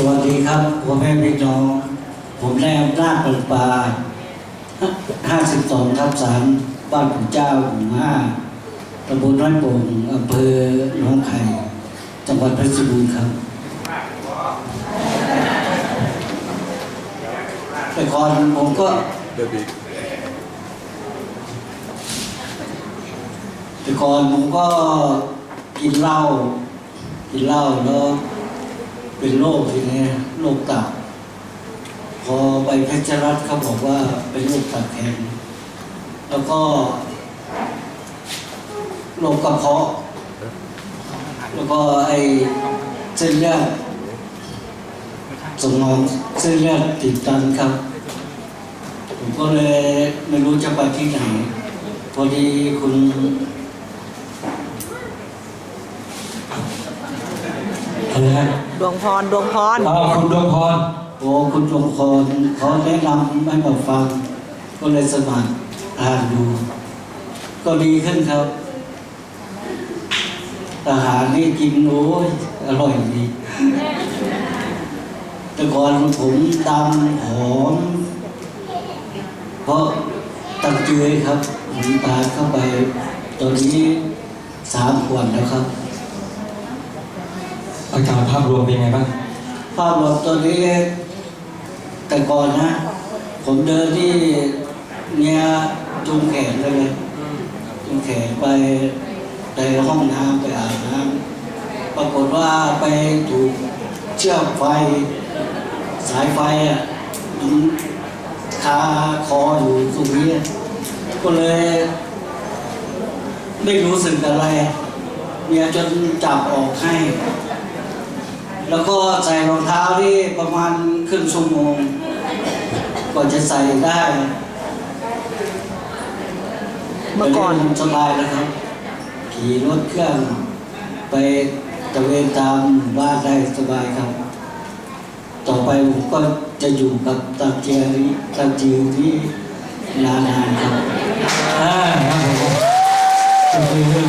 สวัสดีครับพ่อแม่พี่น้อง ผมนายอำนาจเปิดปลา52ทับ3บ้านปู่เจ้าหมู่ห้าตำบลน้อยโป่งอำเภอหนองไข่จังหวัดเพชรบูรณ์ครับแต่ก่อนผมก็แต่ก่อนผมก็กินเหล้ากินเหล้าแล้ว เป็นโรคทีนี้โรคตับพอไปเพชรรัตเขาบอกว่าเป็นโรคตับแข็งแล้วก็โรคกระเพาะ แล้วก็ไอเส้นเลือดสมองเส้นเลือดติดตันครับ ผมก็เลยไม่รู้จะไปที่ไหน พอดีคุณ อะไรนะดวงพรดวงพรอ๋อคุณดวงพรโอ้คุณจงพรเขาแนะนำให้มาฟัง ก็เลยสมัครอ่านดู ก็ดีขึ้นครับอาหารนี่กินโอ้ยอร่อยดีแต่ก่อนผมดำหอม เพราะตังเจือยครับผมตาเข้าไปตอนนี้สามขวดแล้วครับ อาการภาพรวมเป็นไงบ้างภาพรวมตัวนี้แต่ก่อนนะผมเดินที่เนี่ยจุงแขนเลยเลยจุงแขนไปไปห้องน้ำไปอาบน้ำปรากฏว่าไปถูกเชือกไฟ สายไฟอะมันคาคออยู่ตรงนี้ ก็เลย ไม่รู้สึกอะไร เนี่ยจนจับออกให้ แล้วก็ใส่รองเท้าที่ประมาณครึ่งชั่วโมงกว่าจะใส่ได้เมื่อก่อนดี๋ยวสบายแล้วครับ ขี่รถเครื่องไปตระเวนตามหมู่บ้านได้สบายครับ ต่อไปผมก็จะอยู่กับตาเจียริตาจิวที่นานๆครับอ่าครับผม